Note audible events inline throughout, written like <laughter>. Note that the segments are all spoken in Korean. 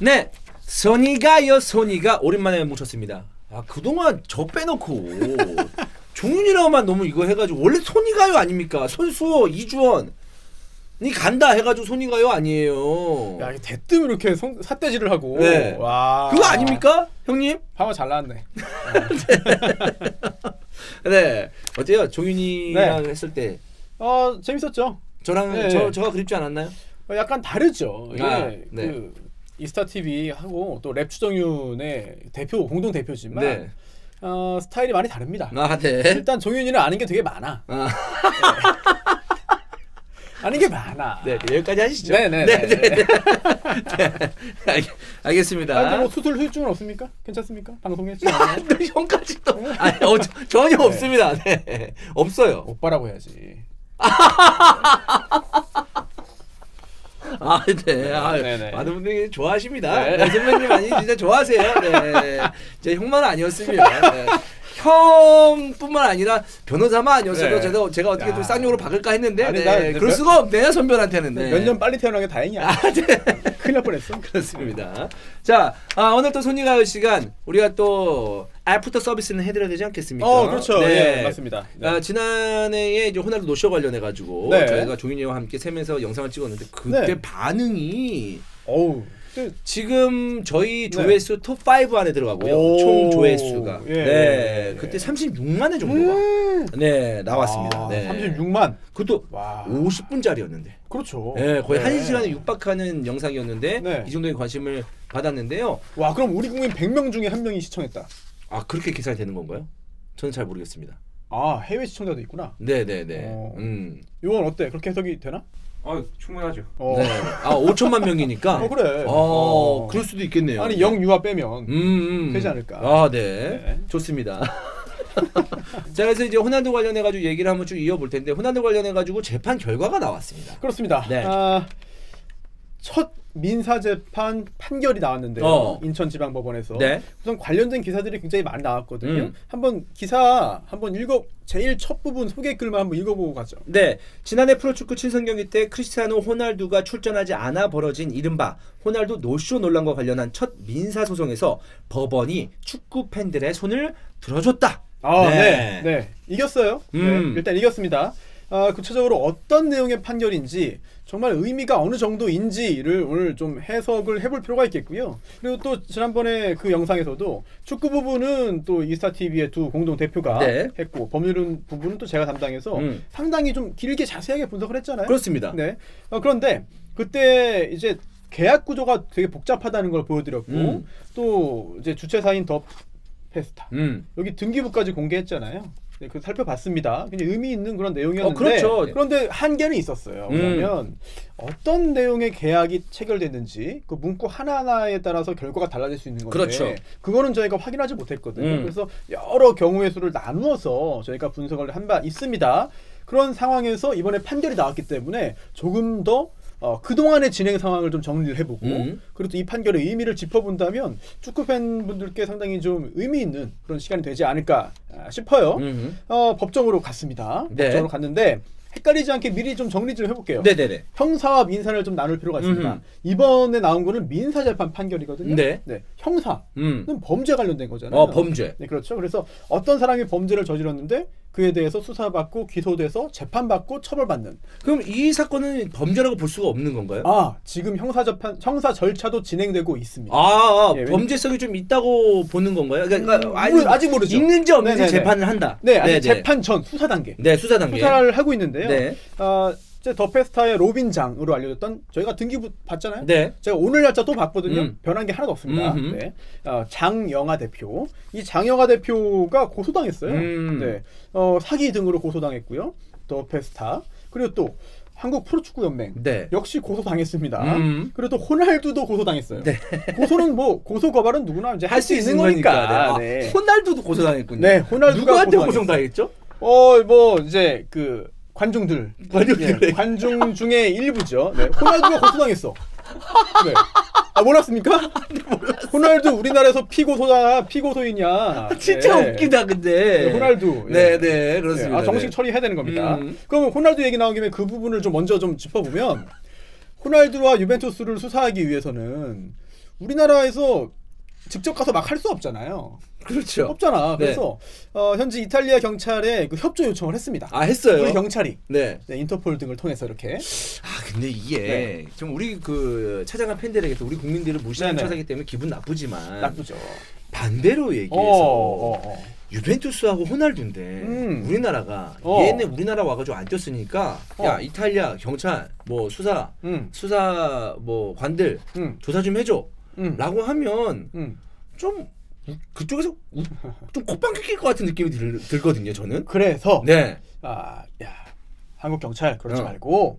네, 선이가요 선이가 오랜만에 뭉쳤습니다. 아 그동안 저 빼놓고 <laughs> 종윤이랑만 너무 이거 해가지고 원래 손이가요 아닙니까? 손수호 이주원 이 간다 해가지고 손이가요 아니에요. 야, 이게 대뜸 이렇게 성, 삿대질을 하고. 네. 와. 그거 아닙니까, 형님? 방어 잘 나왔네. <laughs> 네, 어때요? 종윤이랑 했을 때 어, 재밌었죠. 저랑 네. 저 저가 그립지 않았나요? 어, 약간 다르죠. 아, 네. 그 이스타 TV 하고 또 랩 추정윤의 대표 공동 대표지만 네. 어, 스타일이 많이 다릅니다. 아 네. 일단 종윤이는 아는 게 되게 많아. 아, <laughs> 아는 게 많아. 네 여기까지 하시죠. 네네. 네, 네, 네. 네, 알, 알겠습니다. 아, 근데 뭐 수술 후유증은 없습니까? 괜찮습니까? 방송에 또 형까지 또 아니 어, 저- 전혀 없습니다. 네. 없어요. 오빠라고 해야지. <laughs> 아, 네. 아, 네네. 많은 분들이 좋아하십니다. 네. 네. 선배님 아니 진짜 좋아하세요. 네. 제 형만 아니었으면 네. 형뿐만 아니라 변호사만 아니었어도 네. 제가 제가 어떻게 야. 또 쌍욕으로 박을까 했는데 아니, 네. 나 그럴 몇- 수가 없네요 선배한테는. 네. 몇 년 빨리 태어난 게 다행이야. 아, 네. <laughs> 큰일 날 뻔했어. 그렇습니다. 자, 아, 오늘 또 손님가요 시간 우리가 또 애프터 서비스는 해드려야 되지 않겠습니까? 어, 그렇죠. 예, 맞습니다. 네. 아, 지난해에 이제 호날두 노쇼 관련해 가지고 네. 저희가 종인이와 함께 세면서 영상을 찍었는데 그때 네. 반응이 어우. 근데 지금 저희 네. 조회수 톱5 안에 들어가고요. 오. 총 조회수가 예. 네 그때 36만 회 정도가 음. 네 나왔습니다. 아, 네. 36만. 그것도 와. 50분짜리였는데. 그렇죠. 네, 거의 네. 한 시간에 육박하는 영상이었는데 네. 이 정도의 관심을 받았는데요. 와, 그럼 우리 국민 100명 중에 한 명이 시청했다. 아 그렇게 계산이 되는 건가요? 저는 잘 모르겠습니다. 아, 해외 시청자도 있구나. 네, 네, 네. 어. 음. 이건 어때? 그렇게 해석이 되나? 아 충분하죠. 어. 네. 아 5천만 명이니까. 어, 그래. 어, 어. 그럴 수도 있겠네요. 아니, 영유아 빼면 음, 음. 되지 않을까. 아, 네. 네. 좋습니다. <laughs> 자, 그래서 이제 호날두 관련해 가지고 얘기를 한번 쭉 이어볼 텐데 호날두 관련해 가지고 재판 결과가 나왔습니다. 그렇습니다. 네. 아, 첫 민사 재판 판결이 나왔는데요. 어. 인천지방법원에서 네. 우선 관련된 기사들이 굉장히 많이 나왔거든요. 음. 한번 기사 한번 읽어 제일 첫 부분 소개 글만 한번 읽어보고 가죠. 네, 지난해 프로축구 친선 경기 때 크리스티아노 호날두가 출전하지 않아 벌어진 이른바 호날두 노쇼 논란과 관련한 첫 민사 소송에서 법원이 축구 팬들의 손을 들어줬다. 아, 네. 네, 네, 이겼어요. 음. 네, 일단 이겼습니다. 아, 구체적으로 어떤 내용의 판결인지 정말 의미가 어느 정도인지를 오늘 좀 해석을 해볼 필요가 있겠고요. 그리고 또 지난번에 그 영상에서도 축구 부분은 또 이스타 TV의 두 공동 대표가 네. 했고 법률 부분은 또 제가 담당해서 음. 상당히 좀 길게 자세하게 분석을 했잖아요. 그렇습니다. 네. 어, 그런데 그때 이제 계약 구조가 되게 복잡하다는 걸 보여드렸고 음. 또 이제 주최사인 더 페스타 음. 여기 등기부까지 공개했잖아요. 네, 그 살펴봤습니다. 굉장히 의미 있는 그런 내용이었는데 어, 그렇죠. 그런데 한계는 있었어요. 음. 왜냐하면 어떤 내용의 계약이 체결됐는지 그 문구 하나하나에 따라서 결과가 달라질 수 있는 건데 그렇죠. 그거는 저희가 확인하지 못했거든요. 음. 그래서 여러 경우의 수를 나누어서 저희가 분석을 한 바 있습니다. 그런 상황에서 이번에 판결이 나왔기 때문에 조금 더 어, 그동안의 진행 상황을 좀 정리를 해보고 음. 그리고 또 이 판결의 의미를 짚어본다면 축구 팬분들께 상당히 좀 의미 있는 그런 시간이 되지 않을까 아, 싶어요. 음. 어, 법정으로 갔습니다. 네. 법정으로 갔는데 헷갈리지 않게 미리 좀 정리 좀 해볼게요. 네, 네, 네. 형사와 민사를 좀 나눌 필요가 있습니다. 음흠. 이번에 나온 거는 민사 재판 판결이거든요. 네. 형사는 음. 범죄 관련된 거잖아요. 어, 범죄. 네, 그렇죠. 그래서 어떤 사람이 범죄를 저질렀는데 그에 대해서 수사받고 기소돼서 재판받고 처벌받는. 그럼 이 사건은 범죄라고 볼 수가 없는 건가요? 아, 지금 형사 재판 형사 절차도 진행되고 있습니다. 아, 아, 예, 범죄성이 좀 있다고 보는 건가요? 그러니까 음, 아니, 모르- 아직 모르죠. 있는지 없는지 네네네. 재판을 한다. 네, 아직 네네. 재판 전 수사 단계. 네, 수사 단계. 수사를 하고 있는데요. 네. 아, 이 제 더 페스타의 로빈장으로 알려졌던 저희가 등기부 봤잖아요. 네. 제가 오늘 날짜 또 봤거든요. 음. 변한 게 하나도 없습니다. 음흠. 네. 어, 장영아 대표. 이 장영아 대표가 고소당했어요. 음. 네. 어, 사기 등으로 고소당했고요. 더 페스타. 그리고 또 한국 프로축구 연맹. 네. 역시 고소당했습니다. 음. 그리고 또 호날두도 고소당했어요. 네. 고소는 뭐 고소 고발은 누구나 이제 할 수 있는 거니까. 네. 네. 아, 호날두도 고소당했군요. 네, 호날두가 누구한테 고소당했어요. 고소당했죠? 어, 뭐 이제 그 관중들, 관중들에게. 예, 관중 중에 일부죠. 네, 호날두가 고소당했어. 네. 아 몰랐습니까? <laughs> 호날두 우리나라에서 피고소다 피고소이냐? 진짜 네. 웃기다 근데. 네, 호날두. 네, 예. 네, 그렇습니다. 아, 정식 네. 처리해야 되는 겁니다. 음. 그럼 호날두 얘기 나온 김에 그 부분을 좀 먼저 좀 짚어보면 호날두와 유벤투스를 수사하기 위해서는 우리나라에서 직접 가서 막 할 수 없잖아요. 그렇죠. 없잖아. 네. 그래서 어, 현재 이탈리아 경찰에 그 협조 요청을 했습니다. 아 했어요. 우리 경찰이 네. 네, 인터폴 등을 통해서 이렇게 아 근데 이게 네. 좀 우리 그 찾아간 팬들에게서 우리 국민들을 무시하는 네네. 처사기 때문에 기분 나쁘지만 나쁘죠. 반대로 얘기해서 어, 어, 어. 유벤투스하고 호날두인데 음. 우리나라가 어. 얘네 우리나라 와가지고 안 뛰었으니까 어. 야 이탈리아 경찰 뭐 수사 음, 수사 뭐 관들 음, 조사 좀 해줘 음, 라고 하면 음. 좀 우- 그쪽에서 우- 좀 콧방귀 낄것 같은 느낌이 들, 들거든요 저는 그래서 네 아, 야, 한국 경찰 그러지 어. 말고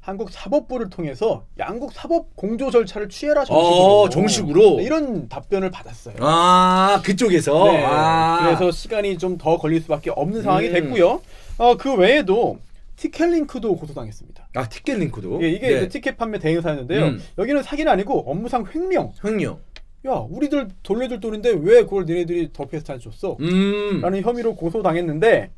한국 사법부를 통해서 양국 사법 공조 절차를 취해라 정식으로. 어, 정식으로? 네, 이런 답변을 받았어요. 아 그쪽에서 네, 아. 그래서 시간이 좀 더 걸릴 수밖에 없는 상황이 음. 됐고요. 어, 그 외에도 티켓링크도 고소당했습니다. 아 티켓 링크도 예, 이게 네. 그 티켓 판매 대행사였는데요. 음. 여기는 사기는 아니고 업무상 횡령. 횡령 야, 우리들 돌려줄 돈인데 왜 그걸 니네들이 더 페스타에 줬어? 음 라는 혐의로 고소당했는데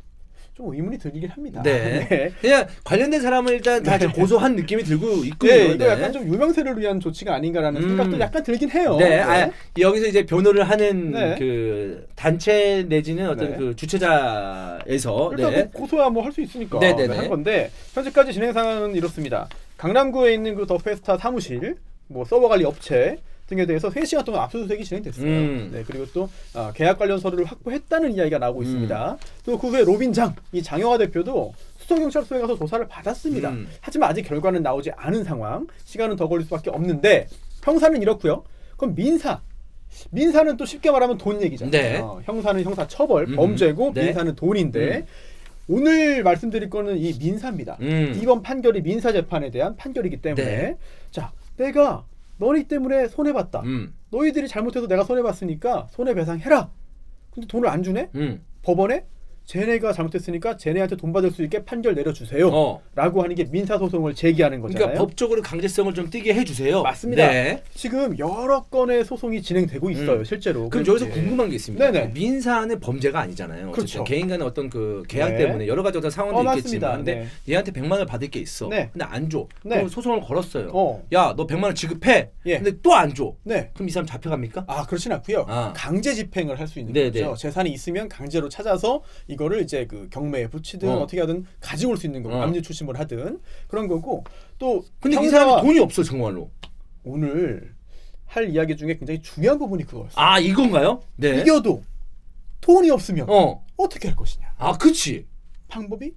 좀 의문이 들긴 합니다. 네. <laughs> 네. 그냥 관련된 사람은 일단 다 네. 고소한 느낌이 들고 있고요. 네, 이거 약간 좀 유명세를 위한 조치가 아닌가라는 음. 생각도 약간 들긴 해요. 네, 아, 여기서 이제 변호를 하는 네. 그 단체 내지는 어떤 네. 그 주최자에서 일단 네. 뭐 고소야 뭐 할 수 있으니까 네, 네, 네, 한 네. 건데 현재까지 진행 상황은 이렇습니다. 강남구에 있는 그 더 페스타 사무실, 뭐 서버 관리 업체 등에 대해서 3시간 동안 압수수색이 진행됐어요. 음. 네, 그리고 또 아, 계약 관련 서류를 확보했다는 이야기가 나오고 음. 있습니다. 또 그 후에 로빈장, 이 장영화 대표도 수서경찰서에 가서 조사를 받았습니다. 음. 하지만 아직 결과는 나오지 않은 상황, 시간은 더 걸릴 수밖에 없는데 형사는 이렇고요. 그럼 민사, 민사는 또 쉽게 말하면 돈 얘기잖아요. 네. 어, 형사는 형사 처벌, 음. 범죄고 네. 민사는 돈인데 오늘 말씀드릴 거는 이 민사입니다. 음. 이번 판결이 민사 재판에 대한 판결이기 때문에 네. 자 내가 너희 때문에 손해 봤다. 음. 너희들이 잘못해서 내가 손해 봤으니까 손해 배상해라. 근데 돈을 안 주네? 음. 법원에 쟤네가 잘못했으니까 쟤네한테 돈 받을 수 있게 판결 내려주세요. 어. 라고 하는 게 민사 소송을 제기하는 거잖아요. 그러니까 법적으로 강제성을 좀 띄게 해 주세요. 맞습니다. 네. 지금 여러 건의 소송이 진행되고 있어요, 음. 실제로. 그럼 여기서 이제 궁금한 게 있습니다. 네네. 민사는 범죄가 아니잖아요. 그렇죠. 개인 간의 어떤 그 계약 네. 때문에 여러 가지 어떤 상황도 어, 있겠지만. 근데 네. 얘한테 100만 원을 받을 게 있어. 네. 근데 안 줘. 네. 그럼 소송을 걸었어요. 어. 야, 너 100만 원 지급해. 예. 근데 또 안 줘. 네. 그럼 이 사람 잡혀갑니까? 아 그렇진 않고요. 아. 강제 집행을 할 수 있는 네, 거죠. 네. 재산이 있으면 강제로 찾아서 이 거를 이제 그 경매에 붙이든 어. 어. 떻게 하든 가지고 올 수 있는 거고 어. 압류 추심을 하든 그런 거고 또 근데 이 사람이 돈이 없어 정말로. 오늘 할 이야기 중에 굉장히 중요한 부분이 그거였어요. 아 이건가요? 네. 이겨도 돈이 없으면 어. 어떻게 할 것이냐? 아 그치. 방법이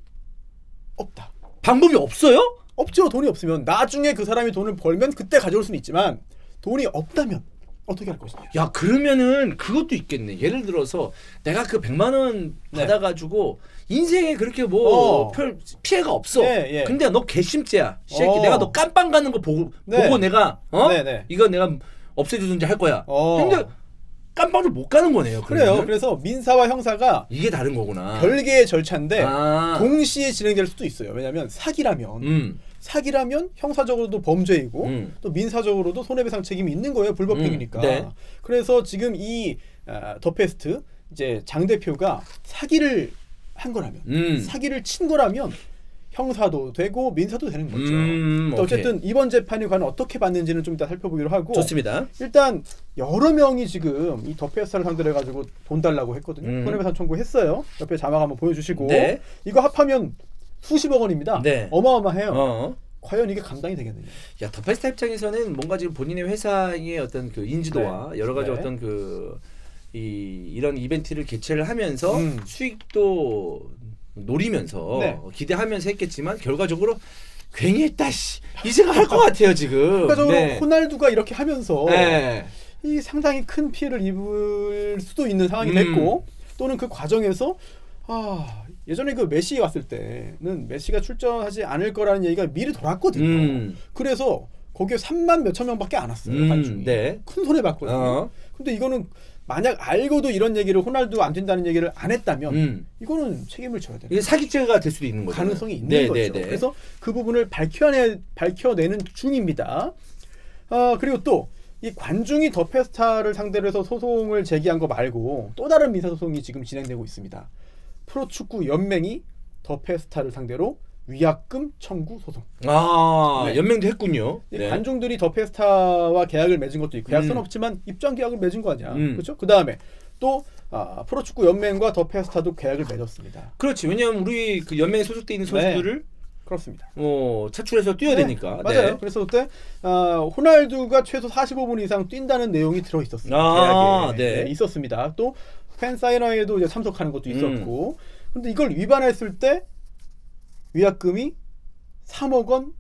없다. 방법이 없어요? 없죠. 돈이 없으면 나중에 그 사람이 돈을 벌면 그때 가져올 수는 있지만 돈이 없다면 어떻게 할 것이냐? 야 그러면은 그것도 있겠네. 예를 들어서 내가 그 100만 원 네. 받아가지고 인생에 그렇게 뭐 어. 별 피해가 없어. 예, 예. 근데 너 개심죄야. 이 새끼 어. 내가 너 깜빵 가는 거 보고 네. 보고 내가 어 네, 네. 이거 내가 없애주든지 할 거야. 어. 근데 깜빵을 못 가는 거네요. 그래요. 그러면은? 그래서 민사와 형사가 이게 다른 거구나. 별개의 절차인데 아. 동시에 진행될 수도 있어요. 왜냐하면 사기라면 음. 사기라면 형사적으로도 범죄이고 음. 또 민사적으로도 손해배상 책임이 있는 거예요. 불법 행위니까. 음, 네. 그래서 지금 이 아, 더페스트 이제 장 대표가 사기를 한 거라면 음. 사기를 친 거라면 형사도 되고 민사도 되는 거죠. 음, 또 어쨌든 이번 재판이 과연 어떻게 받는지는 좀 이따 살펴보기로 하고 좋습니다. 일단 여러 명이 지금 이 더 페스트를 상대로 해가지고 돈 달라고 했거든요. 음. 손해배상 청구했어요. 옆에 자막 한번 보여주시고 네. 이거 합하면 수십억 원입니다. 네. 어마어마해요. 어. 과연 이게 감당이 되겠느냐? 야 더페스타 입장에서는 뭔가 지금 본인의 회사의 어떤 그 인지도와 여러 가지 네. 어떤 그 이 이런 이벤트를 개최를 하면서 음. 수익도 노리면서 네. 기대하면서 했겠지만 결과적으로 괜히 했다 씨. 이 생각 할것 같아요 지금. 결과적으로 네. 호날두가 이렇게 하면서 네. 이 상당히 큰 피해를 입을 수도 있는 상황이 음. 됐고 또는 그 과정에서 아 예전에 그 메시 왔을 때는 메시가 출전하지 않을 거라는 얘기가 미리 돌았거든요. 음. 그래서 거기에 3만 몇천 명밖에 안 왔어요. 음, 관중이. 네. 큰 손해 봤거든요. 어. 근데 이거는 만약 알고도 이런 얘기를 호날두 안 된다는 얘기를 안 했다면 음. 이거는 책임을 져야 돼요. 이게 사기죄가 될 수도 있는 거죠. 가능성이 있는 네, 거죠. 네, 네. 그래서 그 부분을 밝혀내 밝혀내는 중입니다. 아 그리고 또 이 관중이 더 페스타를 상대로 해서 소송을 제기한 거 말고 또 다른 민사 소송이 지금 진행되고 있습니다. 프로축구 연맹이 더 페스타를 상대로 위약금 청구 소송. 아 네. 연맹도 했군요. 네. 관중들이 더 페스타와 계약을 맺은 것도 있고 계약서는 음. 없지만 입장 계약을 맺은 거 아니야. 음. 그렇죠? 그 다음에 또 아, 프로축구 연맹과 더 페스타도 계약을 맺었습니다. 그렇지. 왜냐하면 우리 그 연맹에 소속돼 있는 선수들을 그렇습니다. 뭐 차출해서 뛰어야 네, 되니까. 맞아요. 네. 그래서 그때 아, 호날두가 최소 45분 이상 뛴다는 내용이 들어 있었어요. 아, 계약에 네. 있었습니다. 또 팬 사인회에도 이제 참석하는 것도 음. 있었고. 근데 이걸 위반했을 때 위약금이 3억 원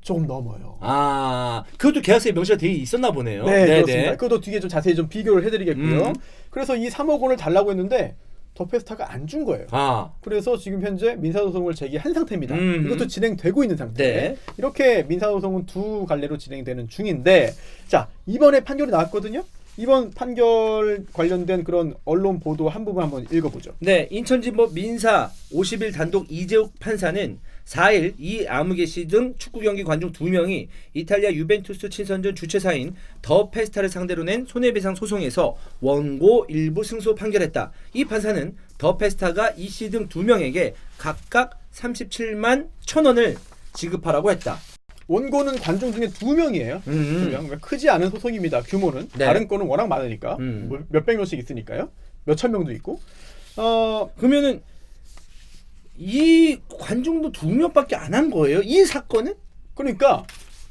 조금 넘어요. 아 그것도 계약서에 명시가 돼 있었나 보네요. 네, 네, 그렇습니다. 네. 그것도 뒤에 좀 자세히 좀 비교를 해드리겠고요. 음. 그래서 이 3억 원을 달라고 했는데 더 페스타가 안 준 거예요. 아 그래서 지금 현재 민사소송을 제기한 상태입니다. 음. 이것도 진행되고 있는 상태. 네. 이렇게 민사소송은 두 갈래로 진행되는 중인데, 자 이번에 판결이 나왔거든요. 이번 판결 관련된 그런 언론 보도 한 부분 한번 읽어보죠. 네, 인천지법 민사 50일 단독 이재욱 판사는 4일 이 아무개시 등 축구 경기 관중 2명이 이탈리아 유벤투스 친선전 주최사인 더 페스타를 상대로 낸 손해배상 소송에서 원고 일부 승소 판결했다. 이 판사는 더 페스타가 이씨 등 2명에게 각각 37만 1천 원을 지급하라고 했다. 원고는 관중 중에 두 명이에요. 음. 두 명. 크지 않은 소송입니다. 규모는 네. 다른 거는 워낙 많으니까 음. 뭐 몇백 명씩 있으니까요. 몇천 명도 있고. 어 그러면은 이 관중도 두 명밖에 안 한 거예요? 이 사건은? 그러니까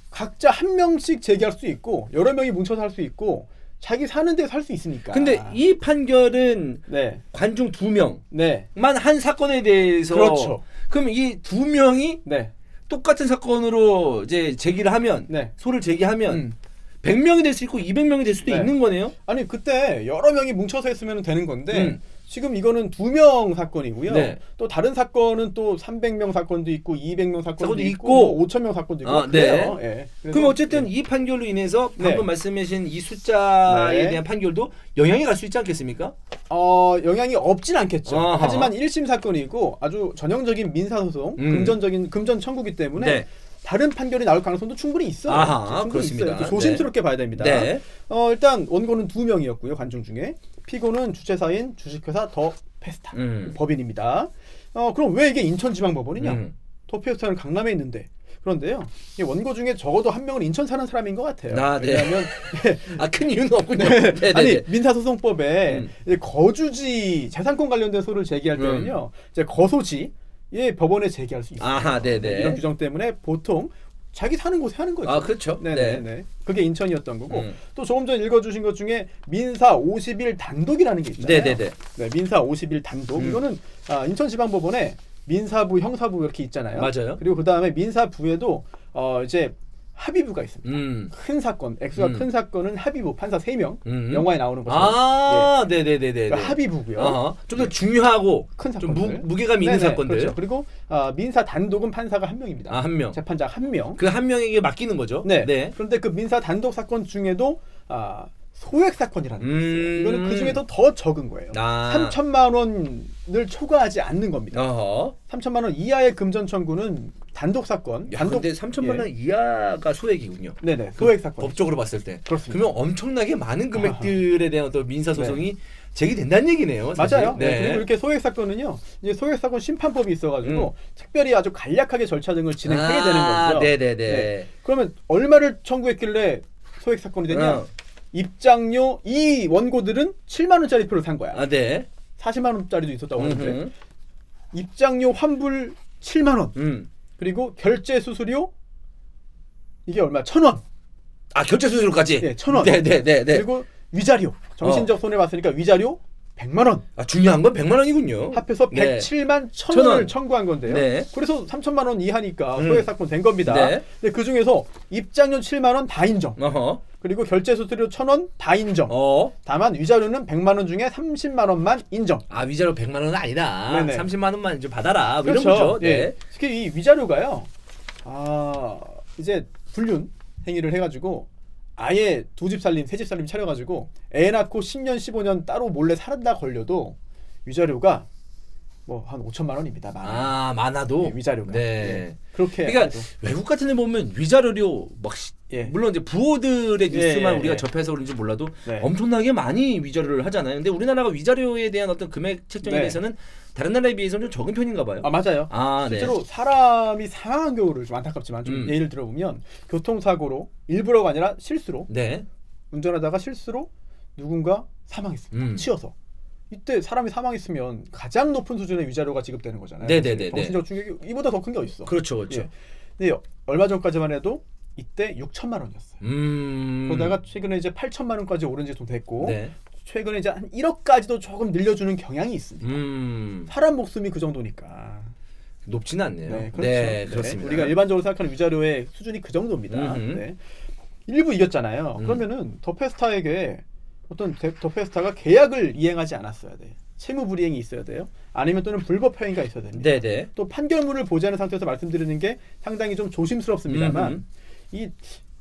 각자 한 명씩 제기할 수 있고 여러 명이 뭉쳐서 할 수 있고 자기 사는 데서 할 수 있으니까. 근데 이 판결은 네, 관중 두 명만 네, 한 사건에 대해서 그렇죠. 그럼 이 두 명이 네, 똑같은 사건으로 이제 제기를 하면 네. 소를 제기하면 음. 100명이 될 수 있고 200명이 될 수도 네. 있는 거네요. 아니 그때 여러 명이 뭉쳐서 했으면 되는 건데 음. 지금 이거는 두 명 사건이고요. 네. 또 다른 사건은 또 300명 사건도 있고 200명 사건도 사건도 있고, 있고. 뭐 5천 명 사건도 있고 아, 그래요. 예. 그래서- 그럼 어쨌든 네. 이 판결로 인해서 네. 방금 말씀하신 이 숫자에 네. 대한 판결도 영향이 갈 수 있지 않겠습니까? 어, 영향이 없진 않겠죠. 아하. 하지만 1심 사건이고 아주 전형적인 민사 소송, 음. 금전적인 금전 청구기 때문에 네. 다른 판결이 나올 가능성도 충분히 있어요. 아하, 충분히 그렇습니다. 있어요. 조심스럽게 봐야 됩니다. 네. 어, 일단 원고는 두 명이었고요. 관중 중에 피고는 주최사인 주식회사 더 페스타 음. 법인입니다. 어, 그럼 왜 이게 인천지방법원이냐? 음. 더 페스타는 강남에 있는데 그런데요. 이 원고 중에 적어도 한 명은 인천 사는 사람인 것 같아요. 아, 네. 왜냐하면 <laughs> 아큰 이유는 없군요. 네, 네, 아니 네. 민사소송법에 음. 거주지 재산권 관련된 소를 제기할 음. 때는요 이제 거소지 예 법원에 제기할 수 있어요. 아하, 네, 네. 이런 규정 때문에 보통 자기 사는 곳에 하는 거죠. 아, 그렇죠. 네네네. 네. 그게 인천이었던 거고 음. 또 조금 전 읽어주신 것 중에 민사 50일 단독이라는 게 있잖아요. 네, 네, 네. 네, 민사 50일 단독 음. 이거는 아, 인천지방법원에 민사부, 형사부 이렇게 있잖아요. 맞아요. 그리고 그 다음에 민사부에도 어, 이제 합의부가 있습니다. 음. 큰 사건, 액수가 음. 큰 사건은 합의부 판사 3명 음. 영화에 나오는 것처럼 아, 네, 네, 네, 네. 예. 그러니까 합의부고요. 어, 좀더 중요하고 큰 좀 무, 사건들. 무게감 있는 네네, 사건들. 그렇죠. 그리고 아, 민사 단독은 판사가 한 명입니다. 아, 한 명. 재판장 한 명. 그 한 명에게 맡기는 거죠. 네. 네. 그런데 그 민사 단독 사건 중에도 아, 소액 사건이라는 게 있어요. 음. 이거는 그 중에도 더 적은 거예요. 아. 3천만 원을 초과하지 않는 겁니다. 어허. 3천만 원 이하의 금전 청구는 단독 사건, 야, 단독 근데 3천만 예. 원 이하가 소액이군요. 네네 소액 사건. 법적으로 봤을 때. 그렇습니다. 그러면 엄청나게 많은 금액들에 대한 또 민사 소송이 제기된다는 얘기네요. 사실. 맞아요. 네. 네. 그리고 이렇게 소액 사건은요, 이제 소액 사건 심판법이 있어가지고 음. 특별히 아주 간략하게 절차 등을 진행하게 아, 되는 거죠. 네네네. 네. 그러면 얼마를 청구했길래 소액 사건이 됐냐? 어. 입장료 이 원고들은 7만 원짜리 표를 산 거야. 아, 네. 40만 원짜리도 있었다고 하는데 음흠. 입장료 환불 7만 원 음. 그리고 결제 수수료 이게 얼마? 천 원. 아, 결제 수수료까지. 예, 천 원. 네 네 네. 네. 그리고 위자료 정신적 손해 봤으니까 위자료 100만 원. 아, 중요한 건 100만 원이군요. 합해서 네. 107만 천 천 원. 원을 청구한 건데요. 네. 그래서 3천만 원 이하니까 음. 소액 사건 된 겁니다. 네. 근데 그 중에서 입장료 7만 원 다 인정. 어허. 그리고 결제 수수료 1,000원 다 인정. 어. 다만 위자료는 100만 원 중에 30만 원만 인정. 아, 위자료 100만 원은 아니다. 네네. 30만 원만 좀 받아라. 뭐 그렇죠. 이런 거죠. 네. 예. 특히 이 위자료가요. 아 이제 불륜 행위를 해가지고 아예 두 집 살림, 세 집 살림 차려가지고 애 낳고 10년, 15년 따로 몰래 살다 걸려도 위자료가 뭐 한 5천만 원입니다. 많이. 아 많아도 예, 위자료가. 네. 예. 그렇게 그러니까 해도. 외국 같은 데 보면 위자료료 막 시- 예. 물론 이제 부호들의 예, 뉴스만 예, 우리가 예. 접해서 그런지 몰라도 네. 엄청나게 많이 위자료를 하잖아요. 근데 우리나라가 위자료에 대한 어떤 금액 책정에 네. 대해서는 다른 나라에 비해서는 좀 적은 편인가 봐요. 아 맞아요. 아, 네. 실제로 사람이 사망한 경우를 좀 안타깝지만 좀 음. 예를 들어보면 교통사고로 일부러가 아니라 실수로 네. 운전하다가 실수로 누군가 사망했습니다. 음. 치여서 이때 사람이 사망했으면 가장 높은 수준의 위자료가 지급되는 거잖아요. 네네네네. 정신적 충격이 이보다 더 큰게 어딨어. 그렇죠. 그렇죠. 예. 근데 얼마 전까지만 해도 이때 6천만 원이었어요. 음. 그러다가 최근에 이제 8천만 원까지 오른 지 좀 됐고 네. 최근에 이제 한 1억까지도 조금 늘려주는 경향이 있습니다. 음. 사람 목숨이 그 정도니까. 높지는 않네요. 네, 그렇죠. 네, 네, 그렇습니다. 우리가 일반적으로 생각하는 위자료의 수준이 그 정도입니다. 음흠. 네. 일부 이겼잖아요. 음. 그러면은 더 페스타에게 어떤 데- 더페스타가 계약을 이행하지 않았어야 돼. 채무 불이행이 있어야 돼요. 아니면 또는 불법 행위가 있어야 됩니다. 네, 네. 또 판결문을 보지 않은 상태에서 말씀드리는 게 상당히 좀 조심스럽습니다만 음흠. 이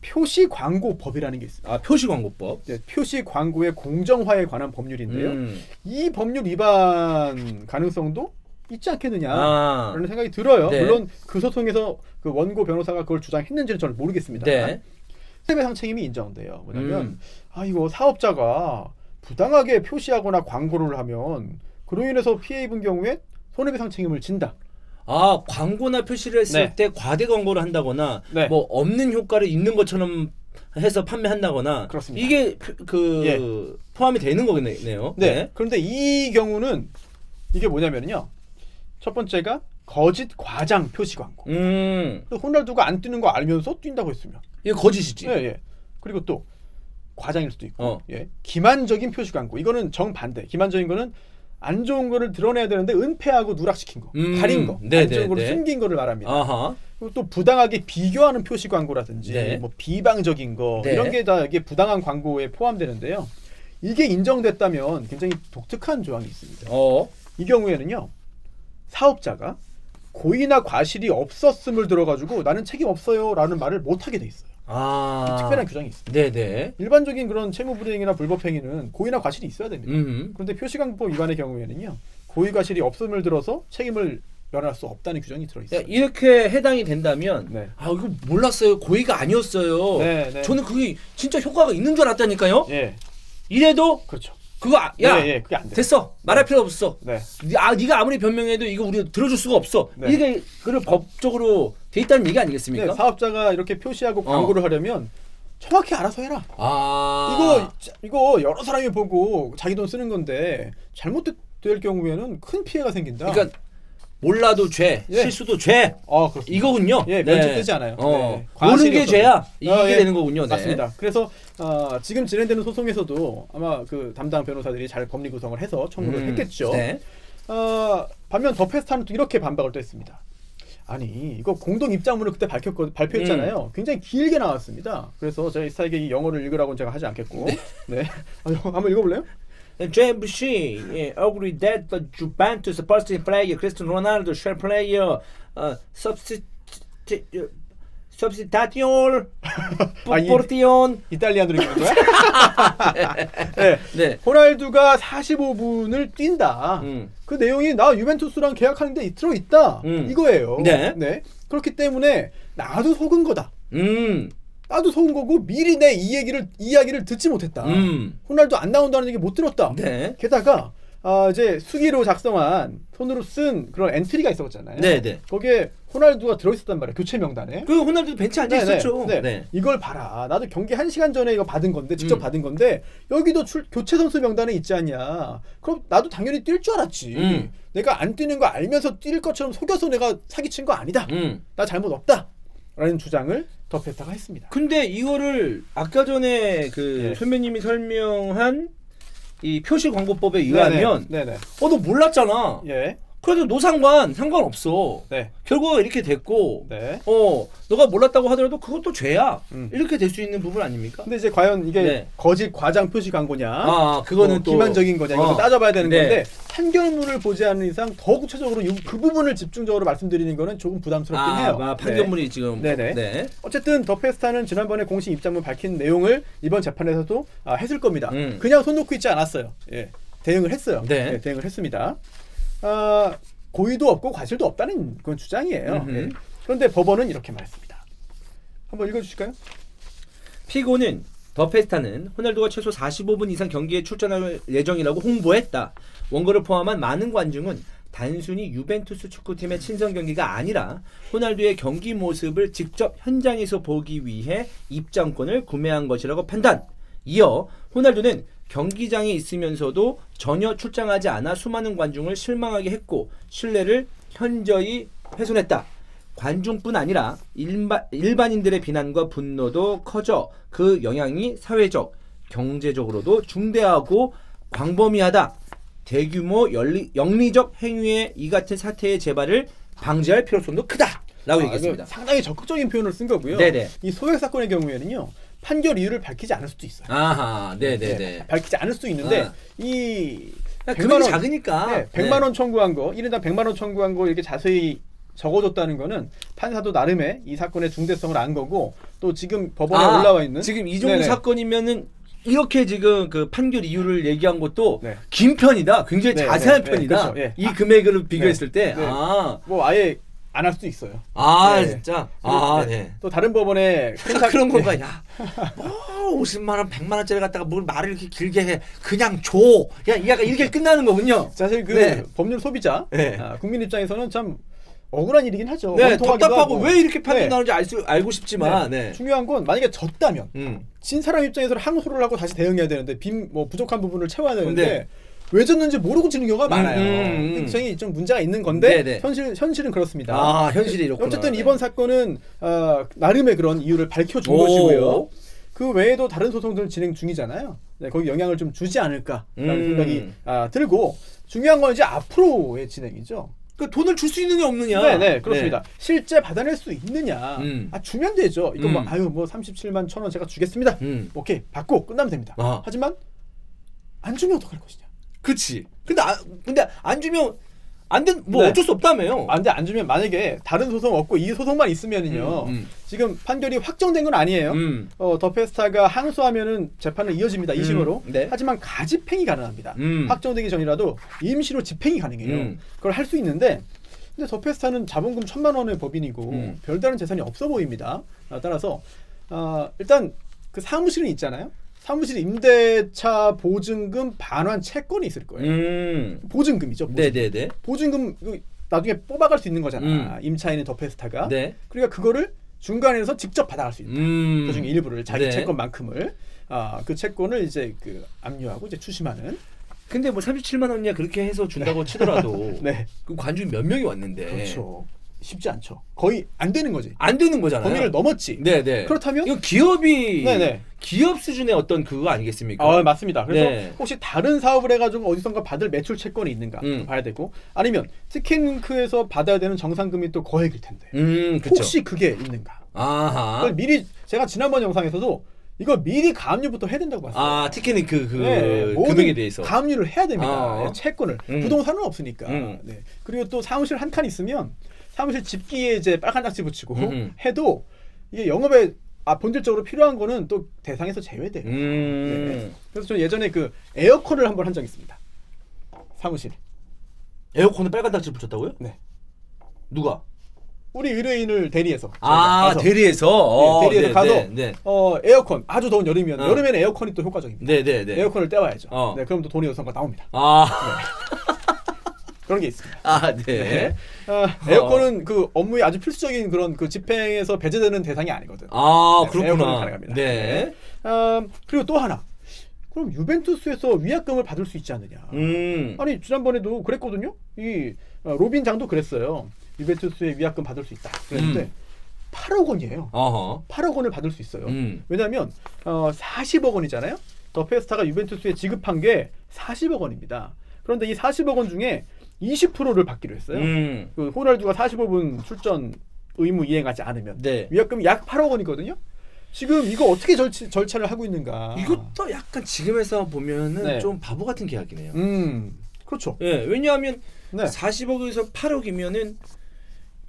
표시 광고법이라는 게 있습니다. 아, 표시 광고법. 네, 표시 광고의 공정화에 관한 법률인데요. 음. 이 법률 위반 가능성도 있지 않겠느냐. 아. 라는 생각이 들어요. 네. 물론 그 소송에서 그 원고 변호사가 그걸 주장했는지는 저는 모르겠습니다. 네. 손해배상 책임이 인정돼요. 뭐냐면 음. 아 이거 사업자가 부당하게 표시하거나 광고를 하면 그로 인해서 피해 입은 경우에 손해배상 책임을 진다. 아, 광고나 표시를 했을 네. 때 과대 광고를 한다거나 네. 뭐 없는 효과를 있는 것처럼 해서 판매한다거나 그렇습니다. 이게 표- 그 예. 포함이 되는 거네요. 네. 그런데 이 경우는 이게 뭐냐면요. 첫 번째가 거짓 과장 표시 광고. 음. 또 호날두가 안 뛰는 거 알면서 뛴다고 했으면. 이거 거짓이지. 예, 예. 그리고 또 과장일 수도 있고, 어. 예. 기만적인 표시 광고. 이거는 정반대. 기만적인 거는 안 좋은 거를 드러내야 되는데 은폐하고 누락시킨 거, 음, 가린 거, 네, 안 좋은 네, 거를 네. 숨긴 거를 말합니다. 아하. 그리고 또 부당하게 비교하는 표시 광고라든지 네. 뭐 비방적인 거 네. 이런 게 다 이게 부당한 광고에 포함되는데요. 이게 인정됐다면 굉장히 독특한 조항이 있습니다. 어. 이 경우에는요 사업자가 고의나 과실이 없었음을 들어가지고 나는 책임 없어요라는 말을 못 하게 돼 있어요. 아. 특별한 규정이 있습니다. 네, 네. 일반적인 그런 채무불이행이나 불법행위는 고의나 과실이 있어야 됩니다. 음. 그런데 표시광고법 위반의 경우에는요 고의 과실이 없음을 들어서 책임을 면할 수 없다는 규정이 들어 야, 있어요. 이렇게 해당이 된다면 네. 아, 이거 몰랐어요. 고의가 아니었어요. 네, 네. 저는 그게 진짜 효과가 있는 줄 알았다니까요. 예, 이래도 그렇죠. 그거 아- 야, 예, 예, 그게 안 돼. 됐어. 말할 필요 없어. 네, 아, 네가 아무리 변명해도 이거 우리가 들어줄 수가 없어. 네. 이게 그걸 법적으로 돼 있다는 얘기 네, 아니겠습니까? 사업자가 이렇게 표시하고 어. 광고를 하려면 정확히 알아서 해라. 아, 이거 이거 여러 사람이 보고 자기 돈 쓰는 건데 잘못될 경우에는 큰 피해가 생긴다. 그러니까 몰라도 죄, 예. 실수도 죄. 어, 그렇습니다. 이거군요. 예, 면책되지 않아요. 어, 네. 모르는 과실이 게. 죄야. 이게 어, 예. 되는 거군요. 네. 맞습니다. 그래서 어, 지금 진행되는 소송에서도 아마 그 담당 변호사들이 잘 법리 구성을 해서 청구를 음, 했겠죠. 네. 어, 반면 더 페스타는 또 이렇게 반박을 또 했습니다. 아니 이거 공동 입장문을 그때 밝혔거 발표했잖아요. 음. 굉장히 길게 나왔습니다. 그래서 제가 이 스타에게 이 영어를 읽으라고는 제가 하지 않겠고, 네, 아, 한번 읽어볼래요? JMC eh, agree that the Juventus first player Cristiano Ronaldo share player uh, substitute substitution 아, 이- portion 이탈리아어로 읽는 거야? 네, 네. 호날두가 45분을 뛴다. 음. 그 내용이 나 유벤투스랑 계약하는데 들어 있다. 음. 이거예요. 네. 그렇기 때문에 나도 속은 거다. 음. 나도 속은 거고 미리 내 이 얘기를 이 이야기를 듣지 못했다. 음. 호날두 안 나온다는 얘기 못 들었다. 네. 게다가 아, 이제 수기로 작성한 손으로 쓴 그런 엔트리가 있었잖아요. 네, 네. 거기에 호날두가 들어 있었단 말이에요. 교체 명단에. 그 호날두 벤치 앉아 있었죠. 네, 네. 이걸 봐라. 나도 경기 한 시간 전에 이거 받은 건데 직접 음. 받은 건데 여기도 출, 교체 선수 명단에 있지 않냐. 그럼 나도 당연히 뛸 줄 알았지. 음. 내가 안 뛰는 거 알면서 뛸 것처럼 속여서 내가 사기친 거 아니다. 음. 나 잘못 없다. 라는 주장을 더 페타가 했습니다. 근데 이거를 아까 전에 그 예. 선배님이 설명한 이 표시 광고법에 의하면 네네. 네네. 어너 몰랐잖아. 예. 그래도 노상관 상관없어. 네. 결과가 이렇게 됐고 네. 어 너가 몰랐다고 하더라도 그것도 죄야. 음. 이렇게 될 수 있는 부분 아닙니까? 근데 이제 과연 이게 네. 거짓 과장 표시 광고냐? 아 그거는 뭐 또 기만적인 거냐? 이거 어. 따져봐야 되는 네. 건데 판결문을 보지 않는 이상 더 구체적으로 이- 그 부분을 집중적으로 말씀드리는 거는 조금 부담스럽긴 아, 해요. 아, 네. 판결문이 지금 네네. 네. 어쨌든 더 페스타는 지난번에 공식 입장문 밝힌 내용을 이번 재판에서도 아, 했을 겁니다. 음. 그냥 손 놓고 있지 않았어요. 예, 대응을 했어요. 네. 예, 대응을 했습니다. 아, 고의도 없고 과실도 없다는 그런 주장이에요. 예. 그런데 법원은 이렇게 말했습니다. 한번 읽어주실까요? 피고는 더 페스타는 호날두가 최소 45분 이상 경기에 출전할 예정이라고 홍보했다. 원고를 포함한 많은 관중은 단순히 유벤투스 축구팀의 친선 경기가 아니라 호날두의 경기 모습을 직접 현장에서 보기 위해 입장권을 구매한 것이라고 판단. 이어 호날두는 경기장에 있으면서도 전혀 출장하지 않아 수많은 관중을 실망하게 했고 신뢰를 현저히 훼손했다. 관중뿐 아니라 일반, 일반인들의 비난과 분노도 커져 그 영향이 사회적, 경제적으로도 중대하고 광범위하다. 대규모 열리, 영리적 행위의 이 같은 사태의 재발을 방지할 필요성도 크다. 라고 아, 얘기했습니다. 상당히 적극적인 표현을 쓴 거고요. 네네. 이 소액 사건의 경우에는요 판결 이유를 밝히지 않을 수도 있어요. 아하, 네네네. 네, 밝히지 않을 수도 있는데 아. 이 그러니까 100만 금액이 원- 작으니까. 네, 100만 원 청구한 거, 1인당 100만 원 청구한 거 이렇게 자세히 적어줬다는 거는 판사도 나름의 이 사건의 중대성을 안 거고 또 지금 법원에 아, 올라와 있는 지금 이 정도 네네. 사건이면은 이렇게 지금 그 판결 이유를 얘기한 것도 네. 긴 편이다. 굉장히 네, 자세한 네, 네, 편이다. 그렇죠. 예. 이 금액을 비교했을 때, 네. 아, 뭐 아예 안 할 수도 있어요. 아 네. 진짜, 아 네. 네. 또 다른 법원에 큰 사- 그런 네. 건가? 야, 뭐 50만 원, 100만 원짜리 갖다가 뭘 말을 이렇게 길게 해? 그냥 줘. 그냥 약간 이렇게 끝나는 거군요. 사실 그 네. 법률 소비자 네. 아, 국민 입장에서는 참 억울한 일이긴 하죠. 네, 답답하고 하고. 왜 이렇게 판결 네. 나오는지 알 수 알고 싶지만, 네. 중요한 건 만약에 졌다면 음. 진 사람 입장에서는 항소를 하고 다시 대응해야 되는데 빈 뭐 부족한 부분을 채워야 되는데 네. 왜 졌는지 모르고 지는 경우가 많아요. 음, 음. 굉장히 좀 문제가 있는 건데 네네. 현실 현실은 그렇습니다. 아 현실이 이렇구나. 어쨌든 네. 이번 사건은 어, 나름의 그런 이유를 밝혀준 오. 것이고요. 그 외에도 다른 소송들 진행 중이잖아요. 네, 거기 영향을 좀 주지 않을까라는 음. 생각이 아, 들고 중요한 건 이제 앞으로의 진행이죠. 그 돈을 줄 수 있느냐 없느냐. 네, 네, 그렇습니다. 실제 받아낼 수 있느냐? 음. 아 주면 되죠. 이거 뭐 음. 아유 뭐 37만 천 원 제가 주겠습니다. 음. 오케이 받고 끝나면 됩니다. 아. 하지만 안 주면 어떡할 것이냐? 그치. 근데 아, 근데 안 주면 안 된 뭐 네. 어쩔 수 없다며요. 안돼 안 주면 만약에 다른 소송 없고 이 소송만 있으면은요. 음, 음. 지금 판결이 확정된 건 아니에요. 음. 어, 더 페스타가 항소하면은 재판은 이어집니다. 음, 2심으로. 네. 하지만 가집행이 가능합니다. 음. 확정되기 전이라도 임시로 집행이 가능해요. 음. 그걸 할 수 있는데 근데 더 페스타는 자본금 천만 원의 법인이고 음. 별다른 재산이 없어 보입니다. 아, 따라서 어, 일단 그 사무실은 있잖아요. 사무실 임대차 보증금 반환 채권이 있을 거예요. 음. 보증금이죠. 보증금. 네네네. 보증금 그 나중에 뽑아갈 수 있는 거잖아. 음. 임차인의 더 페스타가. 네. 그러니까 그거를 중간에서 직접 받아갈 수 있다. 음. 그 중에 일부를 자기 네. 채권만큼을 아, 그 채권을 이제 그 압류하고 이제 추심하는 근데 뭐 37만 원이야 그렇게 해서 준다고 치더라도 <laughs> 네. 그 관중이 몇 명이 왔는데 그렇죠. 쉽지 않죠. 거의 안 되는 거지. 안 되는 거잖아요. 범위를 넘었지. 네네. 그렇다면? 이거 기업이 네네. 기업 수준의 어떤 그거 아니겠습니까? 아 맞습니다. 그래서 네. 혹시 다른 사업을 해가지고 어디선가 받을 매출 채권이 있는가 음. 봐야 되고 아니면 티켓크에서 받아야 되는 정상금이 또 거액일 텐데 음, 그쵸. 혹시 그게 있는가? 아하. 그걸 미리 제가 지난번 영상에서도 이걸 미리 가압류부터 해야 된다고 봤어요. 아 티켓이 그, 그 네, 금액에 대해서. 가압류를 해야 됩니다. 어. 네, 채권을 음. 부동산은 없으니까. 음. 네. 그리고 또 사무실 한 칸 있으면 사무실 집기에 이제 빨간 딱지 붙이고 음. 해도 이게 영업에 아 본질적으로 필요한 거는 또 대상에서 제외돼요. 음. 네. 그래서 저는 예전에 그 에어컨을 한 번 한 적 있습니다. 사무실에. 에어컨에 빨간 딱지 붙였다고요? 네. 누가? 우리 의뢰인을 대리해서 아 가서 대리에서. 어, 네, 대리해서 네, 가도 네, 네. 어 에어컨 아주 더운 여름이면 어. 여름에는 에어컨이 또 효과적입니다. 네, 네, 네. 에어컨을 떼와야죠. 어. 네, 그럼 또 돈이 어디선가 나옵니다. 아, <laughs> 그런 게 있습니다. 아, 네. 네. 아, 에어컨은 그 업무에 아주 필수적인 그런 그 집행에서 배제되는 대상이 아니거든. 아, 네, 그렇구나. 가능합니다. 네. 아, 그리고 또 하나. 그럼 유벤투스에서 위약금을 받을 수 있지 않느냐? 음. 아니 지난번에도 그랬거든요. 이 어, 로빈 장도 그랬어요. 유벤투스에 위약금 받을 수 있다. 그랬는데 음. 8억 원이에요. 어허. 8억 원을 받을 수 있어요. 음. 왜냐하면 어, 40억 원이잖아요. 더 페스타가 유벤투스에 지급한 게 40억 원입니다. 그런데 이 40억 원 중에 20%를 받기로 했어요. 음. 그 호날두가 45분 출전 의무 이행하지 않으면 네. 위약금이 약 8억 원이거든요. 지금 이거 어떻게 절치, 절차를 하고 있는가? 이것도 약간 지금에서 보면은 네. 좀 바보 같은 계약이네요. 음 그렇죠. 예, 왜냐하면 네. 40억에서 8억이면은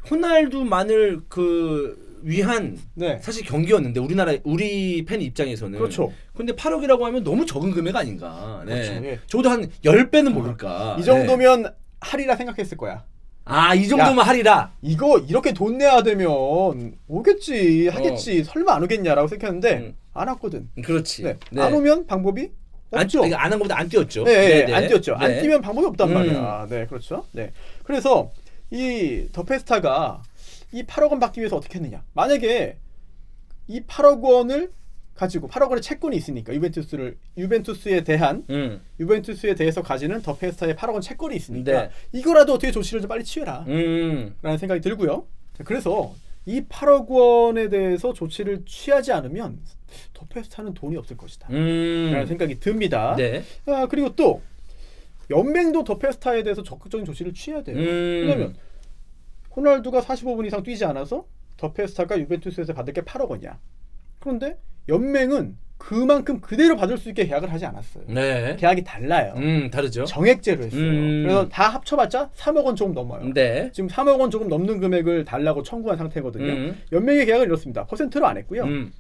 호날두만을 그 위한 네. 사실 경기였는데 우리나라 우리 팬 입장에서는 그렇죠. 근데 8억이라고 하면 너무 적은 금액 아닌가. 네. 그렇죠, 예. 적어도 한 10배는 모를까. 이 정도면 할이라 생각했을 거야. 아 이 정도면 할이라. 이거 이렇게 돈 내야 되면 오겠지 하겠지 설마 안 오겠냐라고 생각했는데 어. 음. 안 왔거든. 그렇지. 네. 네. 안 오면 방법이 안, 없죠. 그러니까 안한 것보다 안 뛰었죠. 네, 네, 네, 안 네. 뛰었죠. 안 네. 뛰면 방법이 없단 음. 말이야. 네, 그렇죠. 네. 그래서 이 더페스타가 이 8억 원 받기 위해서 어떻게 했느냐? 만약에 이 8억 원을 가지고 8억 원의 채권이 있으니까 유벤투스를 유벤투스에 대한 음. 유벤투스에 대해서 가지는 더 페스타의 8억 원 채권이 있으니까 네. 이거라도 어떻게 조치를 좀 빨리 취해라. 음. 라는 생각이 들고요. 자, 그래서 이 8억 원에 대해서 조치를 취하지 않으면 더 페스타는 돈이 없을 것이다. 음. 라는 생각이 듭니다. 네. 아, 그리고 또 연맹도 더 페스타에 대해서 적극적인 조치를 취해야 돼요. 음. 왜냐면 호날두가 45분 이상 뛰지 않아서 더 페스타가 유벤투스에서 받을 게 8억 원이야. 그런데 연맹은 그만큼 그대로 받을 수 있게 계약을 하지 않았어요. 네. 계약이 달라요. 음, 다르죠. 정액제로 했어요. 음. 그래서 다 합쳐봤자 3억 원 조금 넘어요. 네. 지금 3억 원 조금 넘는 금액을 달라고 청구한 상태거든요. 음. 연맹의 계약은 이렇습니다. 퍼센트로 안 했고요. 음.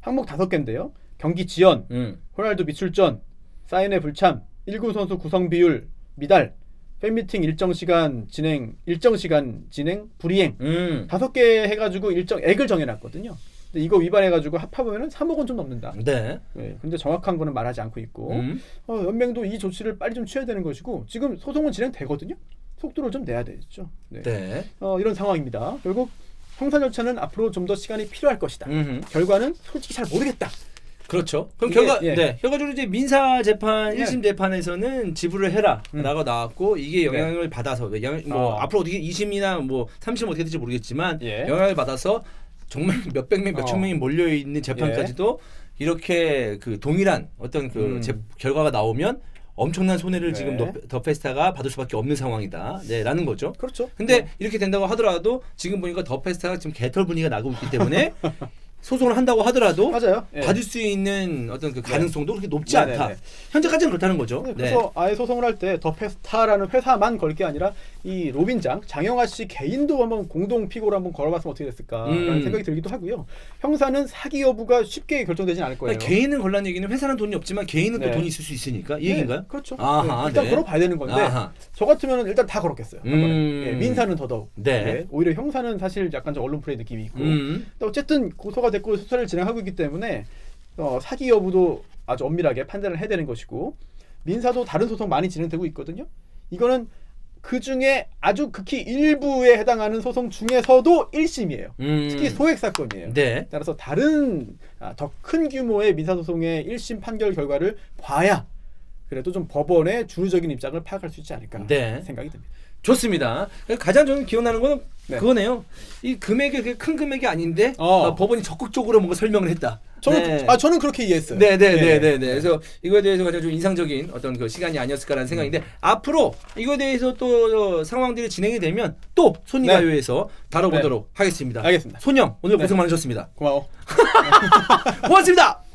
항목 다섯 개인데요. 경기 지연, 음. 호날두 미출전, 사인회 불참, 1구 선수 구성 비율 미달, 팬미팅 일정 시간 진행, 일정 시간 진행 불이행 음. 다섯 개 해가지고 일정 액을 정해놨거든요. 근데 이거 위반해가지고 합하면은 3억 원 좀 넘는다. 네. 네, 근데 정확한 거는 말하지 않고 있고 음. 어, 연맹도 이 조치를 빨리 좀 취해야 되는 것이고 지금 소송은 진행되거든요. 속도를 좀 내야 되겠죠. 네. 네. 어, 이런 상황입니다. 결국 형사 절차는 앞으로 좀 더 시간이 필요할 것이다. 음. 결과는 솔직히 잘 모르겠다. 그렇죠. 그럼 이게, 결과 예. 네 결과적으로 이제 민사 재판 네. 1심 재판에서는 지불을 해라라고 나왔고 이게 영향을 받아서 영향 뭐 어. 앞으로 어떻게 2심이나 뭐 3심 어떻게 될지 모르겠지만 예. 영향을 받아서 정말 <laughs> 몇백 명, 몇천 어. 명이 몰려 있는 재판까지도 이렇게 그 동일한 어떤 그 음. 재- 결과가 나오면 엄청난 손해를 네. 지금 더, 더 페스타가 받을 수밖에 없는 상황이다. 네 라는 거죠. 그렇죠. 근데 네. 이렇게 된다고 하더라도 지금 보니까 더 페스타가 지금 개털 분위기가 나고 있기 때문에 <laughs> 소송을 한다고 하더라도 맞아요. 예. 받을 수 있는 어떤 그 가능성도 그렇게 높지 네, 네, 않다. 네. 현재까지는 그렇다는 거죠. 네, 네. 그래서 아예 소송을 할 때 더 페스타라는 회사만 걸 게 아니라 이 로빈장 장영아 씨 개인도 한번 공동 피고를 한번 걸어봤으면 어떻게 됐을까라는 음. 생각이 들기도 하고요. 형사는 사기 여부가 쉽게 결정되진 않을 거예요. 그러니까 개인은 걸란 얘기는 회사는 돈이 없지만 개인은 네. 또 돈이 있을 수 있으니까 이 네, 얘기인가요? 그렇죠. 아하, 네, 일단 네. 걸어봐야 되는 건데 아하. 저 같으면 일단 다 걸었겠어요. 한 번에. 음. 예, 민사는 더더욱. 네. 오히려 형사는 사실 약간 좀 언론 플레이 느낌이 있고. 음. 근데 어쨌든 고소가 됐고 수사를 진행하고 있기 때문에 어, 사기 여부도 아주 엄밀하게 판단을 해야 되는 것이고 민사도 다른 소송 많이 진행되고 있거든요. 이거는 그 중에 아주 극히 일부에 해당하는 소송 중에서도 1심이에요. 음. 특히 소액 사건이에요. 네. 따라서 다른 아, 더큰 규모의 민사 소송의 1심 판결 결과를 봐야 그래도 좀 법원의 주류적인 입장을 파악할 수 있지 않을까 네. 생각이 듭니다. 좋습니다. 가장 저는 기억나는 건 네. 그거네요. 이 금액이 큰 금액이 아닌데 어. 어, 법원이 적극적으로 뭔가 설명을 했다. 저는 네. 아 저는 그렇게 이해했어요. 네, 네, 네, 예. 네, 네. 그래서 이거에 대해서 가장 좀 인상적인 어떤 그 시간이 아니었을까라는 생각인데 앞으로 이거에 대해서 또 어, 상황들이 진행이 되면 또 손니가요에서 다뤄보도록 하겠습니다. 알겠습니다. 손영 오늘 네. 고생 많으셨습니다. 고마워. <laughs> 고맙습니다.